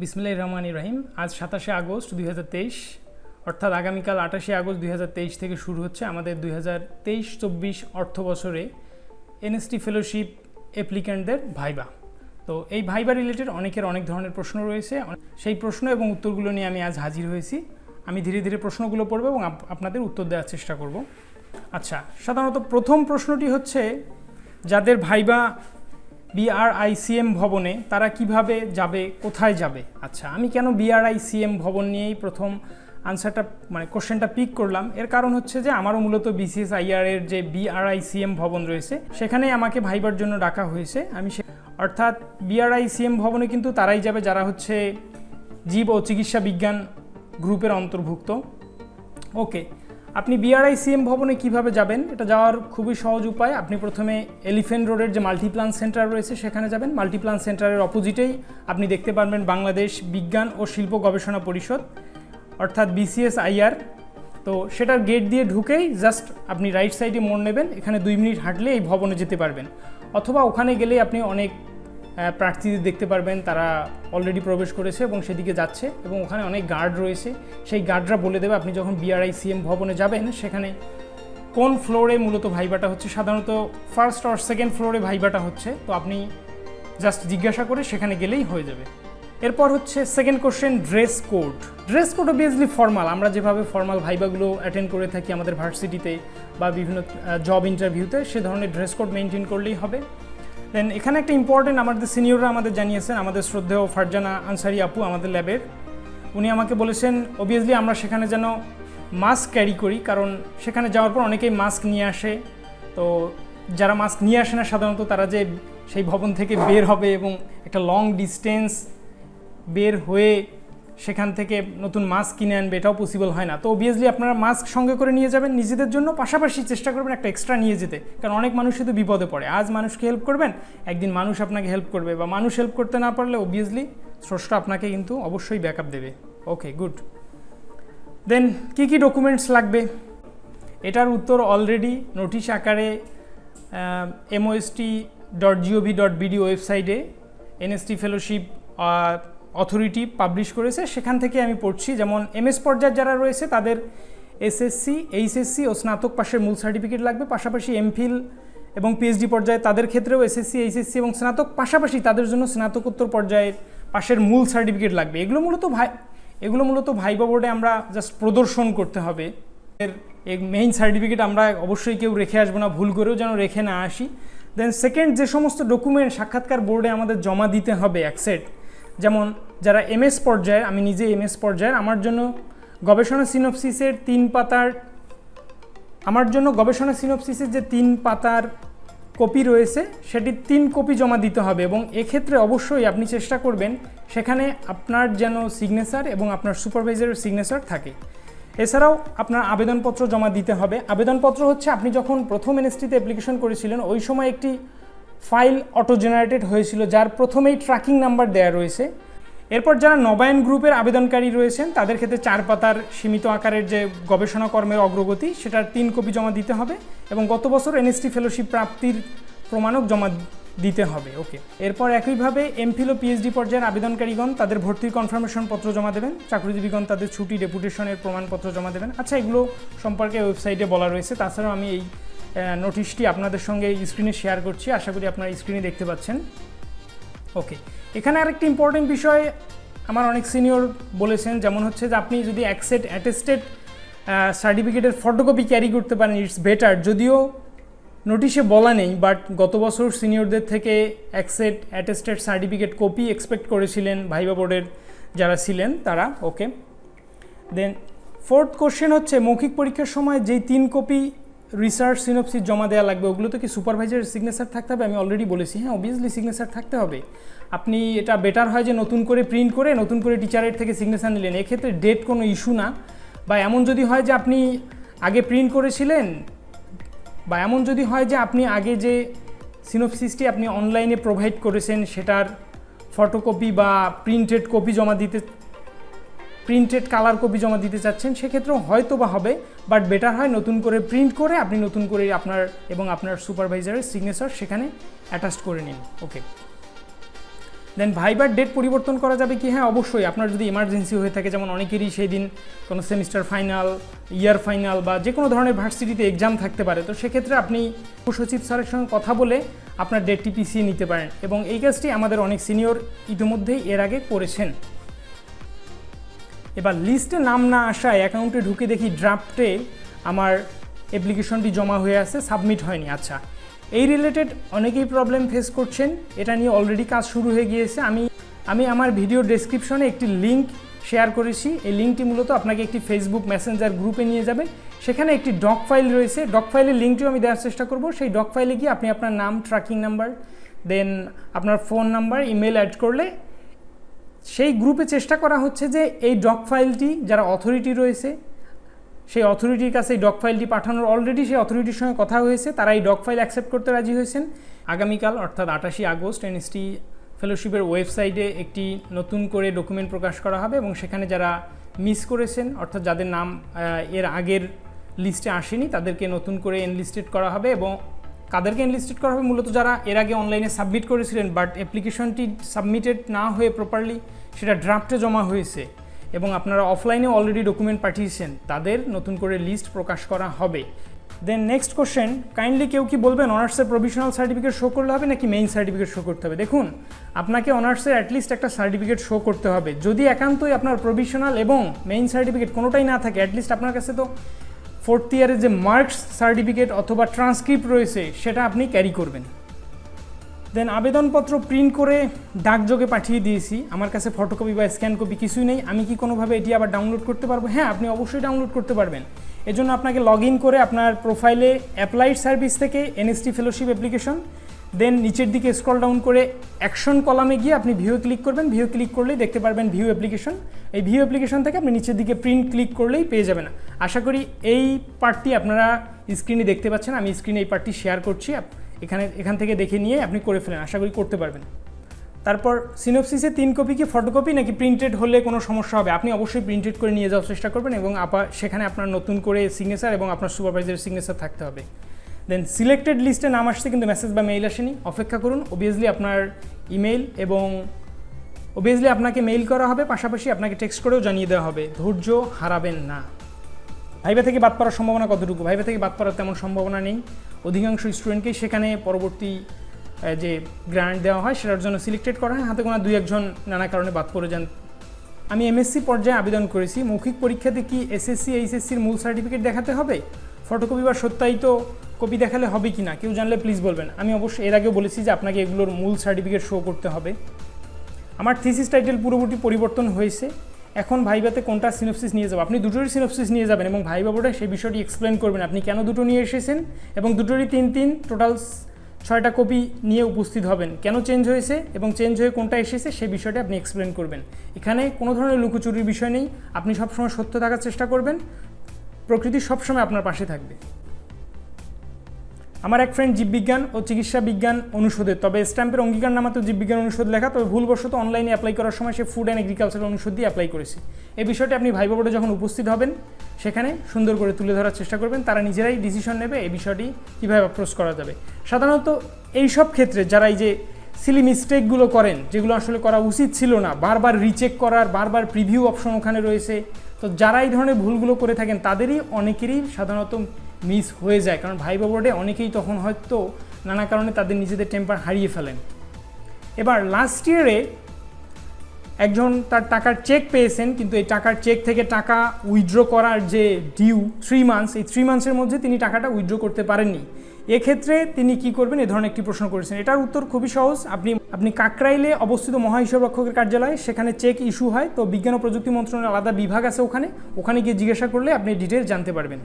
বিসমিল্লাহ রহমান রহিম। আজ সাতাশে আগস্ট দুই হাজার তেইশ, অর্থাৎ আগামীকাল আঠাশে আগস্ট দুই হাজার তেইশ থেকে শুরু হচ্ছে আমাদের দুই হাজার তেইশ চব্বিশ অর্থ বছরে এনএসটি ফেলোশিপ অ্যাপ্লিক্যান্টদের ভাইবা। তো এই ভাইবা রিলেটেড অনেকের অনেক ধরনের প্রশ্ন রয়েছে। সেই প্রশ্ন এবং উত্তরগুলো নিয়ে আমি আজ হাজির হয়েছি। আমি ধীরে ধীরে প্রশ্নগুলো পড়ব এবং আপ- আপনাদের উত্তর দেওয়ার চেষ্টা করব। আচ্ছা সাধারণত প্রথম প্রশ্নটি হচ্ছে, যাদের ভাইবা বিআরআইসিএম ভবনে তারা কীভাবে যাবে, কোথায় যাবে? আচ্ছা আমি কেন বিআরআইসিএম ভবন নিয়েই প্রথম আনসারটা মানে কোশ্চেনটা পিক করলাম? এর কারণ হচ্ছে যে, আমারও মূলত বিসিএস আইআর এর যে বিআরআইসিএম ভবন রয়েছে সেখানে আমাকে ভাইবার জন্য ডাকা হয়েছে। আমি অর্থাৎ বিআরআইসিএম ভবনে কিন্তু তারাই যাবে যারা হচ্ছে জীব ও চিকিৎসা বিজ্ঞান গ্রুপের অন্তর্ভুক্ত। ওকে আপনি বিআরআইসিএম ভবনে কীভাবে যাবেন? এটা যাওয়ার খুবই সহজ উপায়। আপনি প্রথমে এলিফেন্ট রোডের যে মাল্টিপ্লান সেন্টার রয়েছে, সেখানে যাবেন। মাল্টিপ্লান সেন্টারের অপোজিটেই আপনি দেখতে পারবেন বাংলাদেশ বিজ্ঞান ও শিল্প গবেষণা পরিষদ, অর্থাৎ বিসিএস আইআর তো সেটার গেট দিয়ে ঢুকেই জাস্ট আপনি রাইট সাইডে মোড় নেবেন। এখানে দুই মিনিট হাঁটলে এই ভবনে যেতে পারবেন। অথবা ওখানে গেলেই আপনি অনেক প্রার্থীদের দেখতে পারবেন, তারা অলরেডি প্রবেশ করেছে এবং সেদিকে যাচ্ছে এবং ওখানে অনেক গার্ড রয়েছে। সেই গার্ডরা বলে দেবে, আপনি যখন বিআরআইসিএম ভবনে যাবেন, সেখানে কোন ফ্লোরে মূলত ভাইবাটা হচ্ছে? সাধারণত ফার্স্ট আর সেকেন্ড ফ্লোরে ভাইবাটা হচ্ছে, তো আপনি জাস্ট জিজ্ঞাসা করে সেখানে গেলেই হয়ে যাবে। এরপর হচ্ছে second question dress code dress code obviously formal আমরা যেভাবে ফর্মাল ভাইবাগুলো অ্যাটেন্ড করে থাকি আমাদের ভার্সিটিতে বা বিভিন্ন জব ইন্টারভিউতে সে ধরনের ড্রেস কোড মেনটেন করলেই হবে। দেন এখানে একটা ইম্পর্টেন্ট আমাদের সিনিয়ররা আমাদের জানিয়েছেন, আমাদের শ্রদ্ধেয় ফারজানা আনসারি আপু আমাদের ল্যাবের উনি আমাকে বলেছেন অবভিয়াসলি আমরা সেখানে যেন মাস্ক ক্যারি করি, কারণ সেখানে যাওয়ার পর অনেকেই মাস্ক নিয়ে আসে। তো যারা মাস্ক নিয়ে আসে না, সাধারণত তারা যে সেই ভবন থেকে বের হবে এবং একটা লং ডিস্টেন্স বের হয়ে সেখান থেকে নতুন মাস্ক কিনে আনবে, এটাও পসিবল হয় না। তো অবভিয়াসলি আপনারা মাস্ক সঙ্গে করে নিয়ে যাবেন, নিজেদের জন্য পাশাপাশি চেষ্টা করবেন একটা এক্সট্রা নিয়ে যেতে। কারণ অনেক মানুষ শুধু বিপদে পড়ে। আজ মানুষকে হেল্প করবেন, একদিন মানুষ আপনাকে হেল্প করবে বা মানুষ হেল্প করতে না পারলে অবভিয়াসলি স্রষ্টা আপনাকে কিন্তু অবশ্যই ব্যাকআপ দেবে। ওকে গুড দেন কী কী ডকুমেন্টস লাগবে? এটার উত্তর অলরেডি নোটিশ আকারে MOST dot GOV dot BD ওয়েবসাইটে এনএসটি ফেলোশিপ অথরিটি পাবলিশ করেছে, সেখান থেকে আমি পড়ছি। যেমন এমএস পর্যায়ে যারা রয়েছে, তাদের এসএসসি এইচএসসি ও স্নাতক পাশের মূল সার্টিফিকেট লাগবে। পাশাপাশি এমফিল এবং পিএইচডি পর্যায়ে তাদের ক্ষেত্রেও এসএসসি এইচএসসি এবং স্নাতক, পাশাপাশি তাদের জন্য স্নাতকোত্তর পর্যায়ের পাশের মূল সার্টিফিকেট লাগবে। এগুলো মূলত ভাই, এগুলো মূলত ভাইবা বোর্ডে আমরা জাস্ট প্রদর্শন করতে হবে। এর মেইন সার্টিফিকেট আমরা অবশ্যই কেউ রেখে আসব না, ভুল করেও যেন রেখে না আসি। দেন সেকেন্ড যে সমস্ত ডকুমেন্ট সাক্ষাৎকার বোর্ডে আমাদের জমা দিতে হবে এক সেট যেমন যারা এমএস পর্যায়ের আমি নিজে এমএস পর্যায়ের, আমার জন্য গবেষণা সিনপসিসের তিন পাতার, আমার জন্য গবেষণা সিনপসিসের যে তিন পাতার কপি রয়েছে সেটি তিন কপি জমা দিতে হবে এবং এক্ষেত্রে অবশ্যই আপনি চেষ্টা করবেন, সেখানে আপনার যেন সিগনেচার এবং আপনার সুপারভাইজারের সিগনেচার থাকে। এছাড়াও আপনার আবেদনপত্র জমা দিতে হবে। আবেদনপত্র হচ্ছে, আপনি যখন প্রথম এনএসটিতে অ্যাপ্লিকেশন করেছিলেন, ওই সময় একটি ফাইল অটো জেনারেটেড হয়েছিল, যার প্রথমেই ট্র্যাকিং নাম্বার দেয়া রয়েছে। এরপর যারা নবায়ন গ্রুপের আবেদনকারী রয়েছেন, তাদের ক্ষেত্রে চার পাতার সীমিত আকারের যে গবেষণা কর্মের অগ্রগতি, সেটার তিন কপি জমা দিতে হবে এবং গত বছর এনএসটি ফেলোশিপ প্রাপ্তির প্রমাণক জমা দিতে হবে। ওকে। এরপর একইভাবে এমফিল ও পিএইচডি পর্যায়ের আবেদনকারীগণ তাদের ভর্তির কনফার্মেশন পত্র জমা দেবেন, চাকরিজীবীগণ তাদের ছুটি, ডেপুটেশনের প্রমাণপত্র জমা দেবেন। আচ্ছা এগুলো সম্পর্কে ওয়েবসাইটে বলা রয়েছে, তাছাড়াও আমি এই নোটিশটি আপনাদের সঙ্গে স্ক্রিনে শেয়ার করছি। আশা করি আপনারা স্ক্রিনে দেখতে পাচ্ছেন। ওকে এখানে আরেকটি ইম্পর্টেন্ট বিষয় আমার অনেক সিনিয়র বলেছেন, যেমন হচ্ছে যে আপনি যদি অ্যাকসেট অ্যাটেস্টেড সার্টিফিকেটের ফটোকপি ক্যারি করতে পারেন ইটস বেটার যদিও নোটিশে বলা নেই বাট গত বছর সিনিয়রদের থেকে অ্যাকসেট অ্যাটেস্টেড সার্টিফিকেট কপি এক্সপেক্ট করেছিলেন ভাইবা বোর্ডের যারা ছিলেন তারা। ওকে দেন ফোর্থ কোশ্চেন হচ্ছে, মৌখিক পরীক্ষার সময় যেই তিন কপি রিসার্চ সিনপসিস জমা দেওয়া লাগবে, ওগুলোতে কি সুপারভাইজারের সিগনেচার থাকতে হবে? আমি অলরেডি বলেছি হ্যাঁ অবভিয়াসলি সিগনেচার থাকতে হবে। আপনি এটা বেটার হয় যে নতুন করে প্রিন্ট করে, নতুন করে টিচারের থেকে সিগনেচার নিলেন। এক্ষেত্রে ডেট কোনো ইস্যু না। বা এমন যদি হয় যে আপনি আগে প্রিন্ট করেছিলেন, বা এমন যদি হয় যে আপনি আগে যে সিনোপসিসটি আপনি অনলাইনে প্রোভাইড করেছেন, সেটার ফটোকপি বা প্রিন্টেড কপি জমা দিতে প্রিন্টেড কালার কপি জমা দিতে চাচ্ছেন, সেক্ষেত্রেও হয়তো বা হবে বাট বেটার হয় নতুন করে প্রিন্ট করে আপনি নতুন করে আপনার এবং আপনার সুপারভাইজারের সিগনেচার সেখানে অ্যাটাচ করে নিন। ওকে দেন ভাইবার ডেট পরিবর্তন করা যাবে কি? হ্যাঁ অবশ্যই। আপনার যদি ইমার্জেন্সি হয়ে থাকে, যেমন অনেকেরই সেই দিন কোনো সেমিস্টার ফাইনাল ইয়ার ফাইনাল বা যে কোনো ধরনের ভার্সিটিতে এক্সাম থাকতে পারে, তো সেক্ষেত্রে আপনি সচিব স্যারের সঙ্গে কথা বলে আপনার ডেটটি পিছিয়ে নিতে পারেন। এবং এই কাজটি আমাদের অনেক সিনিয়র ইতিমধ্যেই এর আগে করেছেন। এবার লিস্টে নাম না আসায় অ্যাকাউন্টে ঢুকে দেখি ড্রাফটে আমার অ্যাপ্লিকেশনটি জমা হয়ে আছে সাবমিট হয়নি। আচ্ছা এই রিলেটেড অনেকেই প্রবলেম ফেস করছেন, এটা নিয়ে অলরেডি কাজ শুরু হয়ে গিয়েছে। আমি আমি আমার ভিডিও ডেসক্রিপশনে একটি লিঙ্ক শেয়ার করেছি। এই লিঙ্কটি মূলত আপনাকে একটি ফেসবুক মেসেঞ্জার গ্রুপে নিয়ে যাবে। সেখানে একটি ডক ফাইল রয়েছে। ডক ফাইলের লিঙ্কটিও আমি দেওয়ার চেষ্টা করব। সেই ডক ফাইলে গিয়ে আপনি আপনার নাম ট্র্যাকিং নাম্বার দেন আপনার ফোন নাম্বার ইমেল অ্যাড করলে সেই গ্রুপে চেষ্টা করা হচ্ছে যে এই ডক ফাইলটি, যারা অথরিটি রয়েছে, সেই অথরিটির কাছে এই ডক ফাইলটি পাঠানোর অলরেডি সেই অথরিটির সঙ্গে কথা হয়েছে, তারা এই ডক ফাইল অ্যাকসেপ্ট করতে রাজি হয়েছেন। আগামীকাল, অর্থাৎ আটাশি আগস্ট এনএসটি ফেলোশিপের ওয়েবসাইটে একটি নতুন করে ডকুমেন্ট প্রকাশ করা হবে এবং সেখানে যারা মিস করেছেন, অর্থাৎ যাদের নাম এর আগের লিস্টে আসেনি, তাদেরকে নতুন করে এনলিস্টেড করা হবে এবং কাদেরকে এনলিস্টেড করা হবে? মূলত যারা এর আগে অনলাইনে সাবমিট করেছিলেন বাট অ্যাপ্লিকেশনটি সাবমিটেড না হয়ে প্রপারলি সেটা ড্রাফটে জমা হয়েছে এবং আপনারা অফলাইনে অলরেডি ডকুমেন্ট পাঠিয়েছেন, তাদের নতুন করে লিস্ট প্রকাশ করা হবে। দেন নেক্সট কোশ্চেন কাইন্ডলি কেউ কি বলবেন অনার্সের প্রভিশনাল সার্টিফিকেট শো করলে হবে নাকি মেইন সার্টিফিকেট শো করতে হবে? দেখুন, আপনাকে অনার্সের অ্যাটলিস্ট একটা সার্টিফিকেট শো করতে হবে। যদি একান্তই আপনার প্রভিশনাল এবং মেইন সার্টিফিকেট কোনোটাই না থাকে অ্যাটলিস্ট আপনার কাছে তো ফোর্থ ইয়ারের যে মার্কস সার্টিফিকেট অথবা ট্রান্সক্রিপ্ট রয়েছে, সেটা আপনি ক্যারি করবেন। দেন আবেদনপত্র প্রিন্ট করে ডাকযোগে পাঠিয়ে দিয়েছি। আমার কাছে ফটোকপি বা স্ক্যান কপি কিছুই নেই। আমি কি কোনোভাবে এটি আবার ডাউনলোড করতে পারব? হ্যাঁ আপনি অবশ্যই ডাউনলোড করতে পারবেন। এজন্য আপনাকে লগ করে আপনার প্রোফাইলে অ্যাপ্লাইড সার্ভিস থেকে এনএসটি ফেলোশিপ অ্যাপ্লিকেশন দেন নিচের দিকে স্ক্রল ডাউন করে অ্যাকশন কলামে গিয়ে আপনি ভিউ ক্লিক করবেন। ভিউ ক্লিক করলেই দেখতে পারবেন ভিউ অ্যাপ্লিকেশন এই ভিউ অ্যাপ্লিকেশন থেকে আপনি নিচের দিকে প্রিন্ট ক্লিক করলেই পেয়ে যাবেন। আশা করি এই পার্টটি আপনারা স্ক্রিনে দেখতে পাচ্ছেন। আমি স্ক্রিনে এই পার্টটি শেয়ার করছি। এখানে, এখান থেকে দেখে নিয়ে আপনি করে ফেলেন। আশা করি করতে পারবেন। তারপর সিনোপসিসে তিন কপি কি ফটোকপি নাকি প্রিন্টেড হলে কোনো সমস্যা হবে? আপনি অবশ্যই প্রিন্টেড করে নিয়ে যাওয়ার চেষ্টা করবেন এবং আপা, সেখানে আপনার নতুন করে সিগনেচার এবং আপনার সুপারভাইজারের সিগনেচার থাকতে হবে। দেন সিলেক্টেড লিস্টে নাম আসছে কিন্তু মেসেজ বা মেইল আসেনি। অপেক্ষা করুন অবভিয়াসলি আপনার ইমেল এবং অবভিয়াসলি আপনাকে মেইল করা হবে, পাশাপাশি আপনাকে টেক্সট করেও জানিয়ে দেওয়া হবে, ধৈর্য হারাবেন না। ভাইবা থেকে বাদ পড়ার সম্ভাবনা কতটুকু? ভাইবা থেকে বাদ পড়ার তেমন সম্ভাবনা নেই। অধিকাংশ স্টুডেন্টকেই সেখানে পরবর্তী যে গ্রান্ট দেওয়া হয় সেটার জন্য সিলেক্টেড করা হয়। হাতে গোনা দুই একজন নানা কারণে বাদ পড়ে যান। আমি এমএসসি পর্যায়ে আবেদন করেছি। মৌখিক পরীক্ষাতে কি এসএসসি এইচএসসির মূল সার্টিফিকেট দেখাতে হবে? ফটোকপি বা সত্যায়িত কপি দেখালে হবে কি না, কেউ জানলে প্লিজ বলবেন। আমি অবশ্যই এর আগেও বলেছি যে আপনাকে এগুলোর মূল সার্টিফিকেট শো করতে হবে। আমার থিসিস টাইটেল পুরোপুরি পরিবর্তন হয়েছে। এখন ভাইবাতে কোনটা সিনোপসিস নিয়ে যাব? আপনি দুটোরই সিনোপসিস নিয়ে যাবেন এবং ভাইবা সেই বিষয়টি এক্সপ্লেন করবেন। আপনি কেন দুটো নিয়ে এসেছেন এবং দুটোরই তিন তিন টোটাল ছয়টা কপি নিয়ে উপস্থিত হবেন। কেন চেঞ্জ হয়েছে এবং চেঞ্জ হয়ে কোনটা এসেছে সেই বিষয়টি আপনি এক্সপ্লেন করবেন। এখানে কোনো ধরনের লুকোচুরির বিষয় নেই। আপনি সবসময় সত্য থাকার চেষ্টা করবেন। প্রকৃতি সবসময় আপনার পাশে থাকবে। আমার এক ফ্রেন্ড জীববিজ্ঞান ও চিকিৎসা বিজ্ঞান অনুষদের তবে স্ট্যাম্পের অঙ্গীকার নামাতে জীববিজ্ঞান অনুষদ লেখা, তবে ভুলবশত অনলাইনে অ্যাপ্লাই করার সময় সে ফুড অ্যান্ড এগ্রিকালচার অনুষদ দিয়ে অ্যাপ্লাই করেছে। এই বিষয়টি আপনি ভাইবা বোর্ডে যখন উপস্থিত হবেন, সেখানে সুন্দর করে তুলে ধরার চেষ্টা করবেন, তারা নিজেরাই ডিসিশন নেবে এই বিষয়টি কীভাবে অ্যাপ্রোচ করা যাবে। সাধারণত এই সব ক্ষেত্রে যারা এই যে সিলি মিস্টেকগুলো করেন, যেগুলো আসলে করা উচিত ছিল না, বারবার রিচেক করার, বারবার প্রিভিউ অপশন ওখানে রয়েছে, তো যারা এই ধরনের ভুলগুলো করে থাকেন, তাদেরই অনেকেরই সাধারণত মিস হয়ে যায়। কারণ ভাইবা বোর্ডে অনেকেই তখন হয়তো নানা কারণে তাদের নিজেদের টেম্পার হারিয়ে ফেলেন। এবার লাস্ট ইয়ারে একজন তার টাকার চেক পেয়েছেন, কিন্তু এই টাকার চেক থেকে টাকা উইথড্র করার যে ডিউ থ্রি মান্থস এই থ্রি মান্থসের মধ্যে তিনি টাকাটা উইথড্র করতে পারেননি। এক্ষেত্রে তিনি কি করবেন, এ ধরনের একটি প্রশ্ন করেছেন। এটার উত্তর খুবই সহজ। আপনি আপনি কাকরাইলে অবস্থিত মহাহিসাব রক্ষকের কার্যালয় সেখানে চেক ইস্যু হয়। তো বিজ্ঞান ও প্রযুক্তি মন্ত্রণালয়ের আলাদা বিভাগ আছে ওখানে। ওখানে গিয়ে জিজ্ঞাসা করলে আপনি ডিটেল জানতে পারবেন।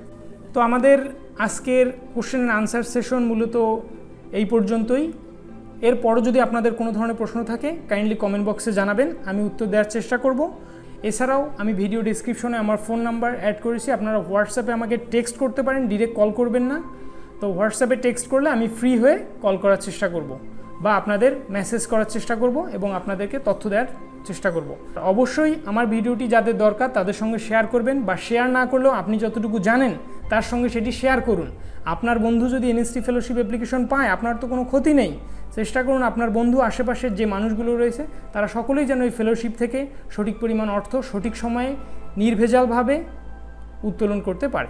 তো আমাদের আজকের কোশ্চেন আনসার সেশন মূলত এই পর্যন্তই। এরপরও যদি আপনাদের কোনো ধরনের প্রশ্ন থাকে কাইন্ডলি কমেন্ট বক্সে জানাবেন, আমি উত্তর দেওয়ার চেষ্টা করব। এছাড়াও আমি ভিডিও ডিসক্রিপশনে আমার ফোন নাম্বার অ্যাড করেছি, আপনারা হোয়াটসঅ্যাপে আমাকে টেক্সট করতে পারেন ডিরেক্ট কল করবেন না। তো হোয়াটসঅ্যাপে টেক্সট করলে আমি ফ্রি হয়ে কল করার চেষ্টা করব বা আপনাদের মেসেজ করার চেষ্টা করব এবং আপনাদেরকে তথ্য দেওয়ার চেষ্টা করব। অবশ্যই আমার ভিডিওটি যাদের দরকার, তাদের সঙ্গে শেয়ার করবেন বা শেয়ার না করলেও আপনি যতটুকু জানেন তার সঙ্গে সেটি শেয়ার করুন। আপনার বন্ধু যদি এনএসটি ফেলোশিপ অ্যাপ্লিকেশন পায়, আপনার তো কোনো ক্ষতি নেই। চেষ্টা করুন আপনার বন্ধু আশেপাশের যে মানুষগুলো রয়েছে, তারা সকলেই যেন এই ফেলোশিপ থেকে সঠিক পরিমাণ অর্থ সঠিক সময়ে নির্ভেজালভাবে উত্তোলন করতে পারে।